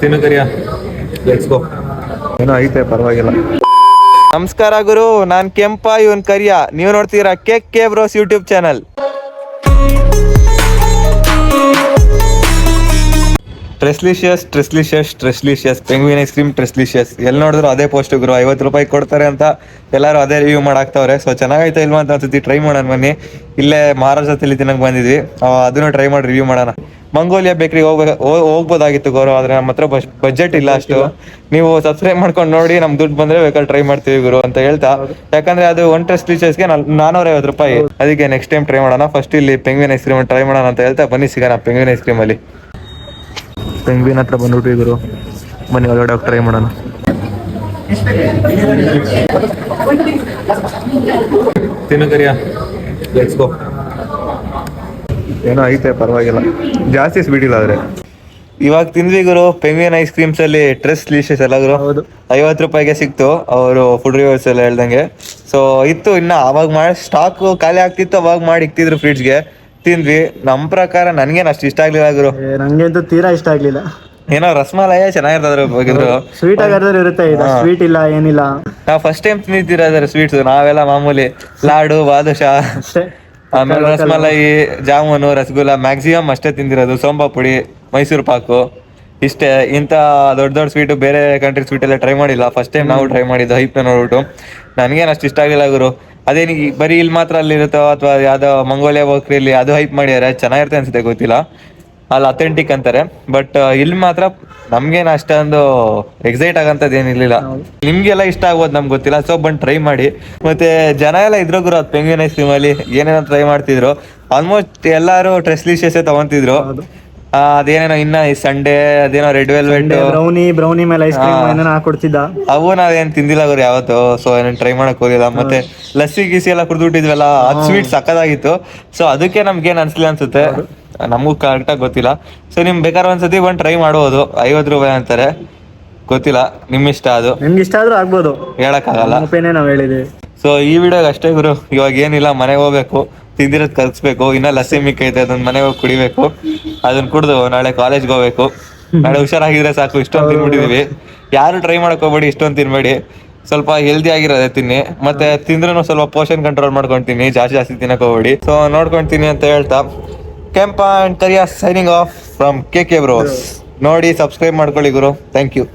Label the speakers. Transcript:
Speaker 1: ತಿನ್ನು ಕರಿಯ let's go ಏನೋ ಐತೆ ಪರವಾಗಿಲ್ಲ. ನಮಸ್ಕಾರ ಗುರು ನಾನ್ ಕೆಂಪ ಇವನ್ ಕರಿಯ. ನೀವು ನೋಡ್ತೀರಾ K K bros YouTube channel Treslicious Treslicious Treslicious penguin ice cream Treslicious ಎಲ್ಲಿ ನೋಡಿದ್ರು ಅದೇ ಪೋಸ್ಟ್ ಗುರು ಐವತ್ತು ರೂಪಾಯಿ ಕೊಡ್ತಾರೆ ಅಂತ ಎಲ್ಲರೂ ಅದೇ ರಿವ್ಯೂ ಮಾಡಾಕ್ತವ್ರೆ. ಸೊ ಚೆನ್ನಾಗೈತೆ ಇಲ್ವಾ ಅಂತ ಅನ್ಸುತ್ತೆ ಟ್ರೈ ಮಾಡೋಣ ಬನ್ನಿ. ಇಲ್ಲೇ ಮಹಾರಾಷ್ಟ್ರದಲ್ಲಿ ತಿನ್ನಕ್ ಬಂದಿದ್ವಿ. ಆ, ಅದನ್ನು ಟ್ರೈ ಮಾಡಿ ರಿವ್ಯೂ ಮಾಡೋಣ. ಮಂಗೋಲಿಯಾ ಬೇಕ್ರಿ ಹೋಗ್ಬೇಕು ಹೋಗ್ಬೋದಾಗಿತ್ತು ಗೌರವ ಆದ್ರೆ ನಮ್ಮ ಹತ್ರ ಬಜೆಟ್ ಇಲ್ಲ ಅಷ್ಟು. ನೀವು ಸಬ್ಸ್ಕ್ರೈಬ್ ಮಾಡ್ಕೊಂಡು ನೋಡಿ ನಮ್ ದುಡ್ಡು ಬಂದ್ರೆ ಬೇಕಾದ್ರೆ ಟ್ರೈ ಮಾಡ್ತೀವಿ ಗುರು ಅಂತ ಹೇಳ್ತಾ. ಯಾಕಂದ್ರೆ ಅದು ಒನ್ ಟೆಸ್ಟ್ ಟೀಚರ್ಸ್ಗೆ ನಾನೂರ ಐವತ್ತು ರೂಪಾಯಿ. ಅದಕ್ಕೆ ನೆಕ್ಸ್ಟ್ ಟೈಮ್ ಟ್ರೈ ಮಾಡೋಣ. ಫಸ್ಟ್ ಇಲ್ಲಿ ಪೆಂಗ್ವಿನ್ ಐಸ್ ಕ್ರೀಮ್ ಟ್ರೈ ಮಾಡೋಣ ಅಂತ ಹೇಳ್ತಾ. ಬನ್ನಿ ಸಿಗೋಣ ಪೆಂಗ್ವಿನ್ ಐಸ್ ಕ್ರೀಮ್ ಅಲ್ಲಿ. ಪೆಂಗ್ವಿನ್ ಹತ್ರ ಬಂದ್ಬಿಟ್ಟು ಗುರು ಮನೆ ಒಳಗಡೆ ಹೋಗಿ ಟ್ರೈ ಮಾಡೋಣ. ತಿನ್ನು ಕರಿಯ? ಲೆಟ್ಸ್ ಗೋ ಏನೋ ಐತೆ ಪರವಾಗಿಲ್ಲ. ಜಾಸ್ತಿ ಸ್ವೀಟ್ ಇಲ್ಲ ಆದ್ರೆ. ಇವಾಗ ತಿಂದ್ವಿ ಗುರು ಪೆಂಗ್ವಿನ್ ಐಸ್ ಕ್ರೀಮ್ಸ್ ಅಲ್ಲಿ ಟ್ರೆಸ್ ಲೀಶಸ್ ಎಲ್ಲ ಗುರು?
Speaker 2: ಹೌದು.
Speaker 1: ಐವತ್ತು ರೂಪಾಯಿಗೆ ಸಿಕ್ತು ಅವರು ಫುಡ್ ರಿವರ್ಸ್ ಎಲ್ಲ ಹೇಳ್ದಂಗೆ. ಸೊ ಇತ್ತು ಇನ್ನ ಅವಾಗ ಮಾಡಿ ಸ್ಟಾಕ್ ಖಾಲಿ ಆಗ್ತಿತ್ತು ಅವಾಗ ಮಾಡಿ ಇಕ್ತಿದ್ರು ಫ್ರಿಡ್ಜ್ಗೆ ತಿಂದ್ವಿ. ನಮ್ ಪ್ರಕಾರ ನನ್ಗೇನ್ ಅಷ್ಟು ಇಷ್ಟ ಆಗ್ಲಿಲ್ಲ ಗುರು.
Speaker 2: ಏ, ನಂಗಂತೂ ತೀರಾ ಇಷ್ಟ ಆಗ್ಲಿಲ್ಲ.
Speaker 1: ಏನೋ ರಸಮಲಾಯ ಚೆನ್ನಾಗಿರ್ತದ್ರ
Speaker 2: ಸ್ವೀಟ್ ಇರುತ್ತೆ ಇದು ಸ್ವೀಟ್ ಇಲ್ಲ ಏನಿಲ್ಲ.
Speaker 1: ನಾವ್ ಫಸ್ಟ್ ಟೈಮ್ ತಿಂದಿದ್ದೀರ ಸ್ವೀಟ್ಸ್ ನಾವೆಲ್ಲ ಮಾಮೂಲಿ ಲಾಡು ಬಾದುಷಾ
Speaker 2: ಅಷ್ಟೇ.
Speaker 1: ಆಮೇಲೆ ರಸಮಲೈ ಜಾಮೂನು ರಸಗುಲ್ಲ ಮ್ಯಾಕ್ಸಿಮಮ್ ಅಷ್ಟೇ ತಿಂದಿರೋದು. ಸೋಂಬಾ ಪುಡಿ ಮೈಸೂರು ಪಾಕು. ಇಷ್ಟೇ ಇಂತ ದೊಡ್ಡ ದೊಡ್ಡ ಸ್ವೀಟು ಬೇರೆ ಕಂಟ್ರಿ ಸ್ವೀಟ್ ಎಲ್ಲ ಟ್ರೈ ಮಾಡಿಲ್ಲ. ಫಸ್ಟ್ ಟೈಮ್ ನಾವು ಟ್ರೈ ಮಾಡಿದ್ದು ಹೈಪ್ನ ನೋಡ್ಬಿಟ್ಟು ನನಗೇನು ಅಷ್ಟು ಇಷ್ಟ ಆಗಿಲ್ಲ ಗುರು. ಅದೇನು ಬರೀ ಇಲ್ಲಿ ಮಾತ್ರ ಅಲ್ಲಿ ಇರುತ್ತೋ ಅಥವಾ ಯಾವ್ದೋ ಮಂಗೋಲಿಯಾ ಬೋಕ್ರಿಯಲ್ಲಿ ಅದು ಹೈಪ್ ಮಾಡಿದಾರೆ ಚೆನ್ನಾಗಿರುತ್ತೆ ಅನ್ಸುತ್ತೆ ಗೊತ್ತಿಲ್ಲ. ಅಲ್ಲಿ ಅಥೆಂಟಿಕ್ ಅಂತಾರೆ. ಬಟ್ ಇಲ್ಲಿ ಮಾತ್ರ ನಮ್ಗೇನು ಅಷ್ಟೊಂದು ಎಕ್ಸೈಟ್ ಆಗಂತದ್ದು ಏನಿರ್ಲಿಲ್ಲ ನಿಮ್ಗೆಲ್ಲ ಇಷ್ಟ ಆಗ್ಬೋದು ನಮ್ಗೆ ಗೊತ್ತಿಲ್ಲ. ಸೊ ಬಂದು ಟ್ರೈ ಮಾಡಿ. ಮತ್ತೆ ಜನ ಎಲ್ಲ ಇದ್ರು ಗುರು ಅದು ಪೆಂಗ್ವಿನ್ ಐಸ್ ಕ್ರೀಮ್ ಅಲ್ಲಿ ಏನೇನೋ ಟ್ರೈ ಮಾಡ್ತಿದ್ರು. ಆಲ್ಮೋಸ್ಟ್ ಎಲ್ಲಾರು ಟ್ರೆಸ್ಲಿಶಿಯಸ್ ತಗೊಂತಿದ್ರು. ಅದೇನೇನೋ ಇನ್ನ ಈ ಸಂಡೇ ಅದೇನೋ ರೆಡ್ ವೆಲ್ವೆಟ್
Speaker 2: ಬ್ರೌನಿ ಬ್ರೌನಿ ಮೇಲೆ ಐಸ್ ಕ್ರೀಮ್ ಏನೇನೋ ಹಾಕೊಡ್ತಿದ್ದ.
Speaker 1: ಅವು ನಾವೇನ್ ತಿಂದಿಲ್ಲ ಗುರು ಯಾವತ್ತು ಸೊ ಏನೇನು ಟ್ರೈ ಮಾಡಕ್ ಹೋಗಿಲ್ಲ ಮತ್ತೆ ಲಸ್ಸಿ ಗಿಸಿ ಎಲ್ಲ ಕುಡ್ದುಬಿಟ್ಟಿದ್ವಲ್ಲ ಆ ಸ್ವೀಟ್ ಸಕ್ಕದಾಗಿತ್ತು ಸೊ ಅದಕ್ಕೆ ನಮ್ಗೆ ಏನ್ ಅನ್ಸಲಿಲ್ಲ ಅನ್ಸುತ್ತೆ. ನಮಗೂ ಕರೆಕ್ಟಾಗಿ ಗೊತ್ತಿಲ್ಲ. ಸೊ ನಿಮ್ ಬೇಕಾದ್ರೆ ಒಂದ್ಸತಿ ಒಂದ್ ಟ್ರೈ ಮಾಡಬಹುದು ಐವತ್ತು ರೂಪಾಯಿ ಅಂತಾರೆ. ಗೊತ್ತಿಲ್ಲ ನಿಮ್ ಇಷ್ಟ ಅದು.
Speaker 2: ನಿಮ್ಗೆ ಇಷ್ಟ ಆದ್ರೂ ಆಗ್ಬೋದು.
Speaker 1: ಹೇಳಕ್
Speaker 2: ಆಗಲ್ಲ ನಾವು ಹೇಳಿದೀವಿ
Speaker 1: ಸೊ ಈ ವಿಡಿಯೋಗೆ ಅಷ್ಟೇ ಗುರು. ಇವಾಗ ಏನಿಲ್ಲ, ಮನೆಗೆ ಹೋಗ್ಬೇಕು. ತಿಂದಿರೋದ್ ಕಲ್ಸ್ಬೇಕು. ಇನ್ನ ಲಸ್ಸಿ ಮಿಕ್ಕೈತೆ ಅದನ್ನ ಮನೆಗೆ ಹೋಗಿ ಕುಡಿಬೇಕು. ಅದನ್ನ ಕುಡ್ದು ನಾಳೆ ಕಾಲೇಜ್ಗೆ ಹೋಗ್ಬೇಕು. ನಾಳೆ ಹುಷಾರಾಗಿದ್ರೆ ಸಾಕು, ಇಷ್ಟೊಂದು ತಿನ್ಬಿಟ್ಟಿದೀವಿ. ಯಾರು ಟ್ರೈ ಮಾಡಕ್ ಹೋಗ್ಬೇಡಿ, ಇಷ್ಟೊಂದು ತಿನ್ಬೇಡಿ. ಸ್ವಲ್ಪ ಹೆಲ್ದಿ ಆಗಿರೋದೇ ತಿನ್ನಿ. ಮತ್ತೆ ತಿಂದ್ರೂ ಸ್ವಲ್ಪ ಪೋಷನ್ ಕಂಟ್ರೋಲ್ ಮಾಡ್ಕೊಂತೀನಿ, ಜಾಸ್ತಿ ಜಾಸ್ತಿ ತಿನ್ನಕ್ ಹೋಗ್ಬೇಡಿ. ಸೊ ನೋಡ್ಕೊಂತೀನಿ ಅಂತ ಹೇಳ್ತಾ. Kempa and Kariya signing off from K K bros ನೋಡಿ ಸಬ್ಸ್ಕ್ರೈಬ್ ಮಾಡ್ಕೊಳ್ಳಿ ಗುರು. Thank you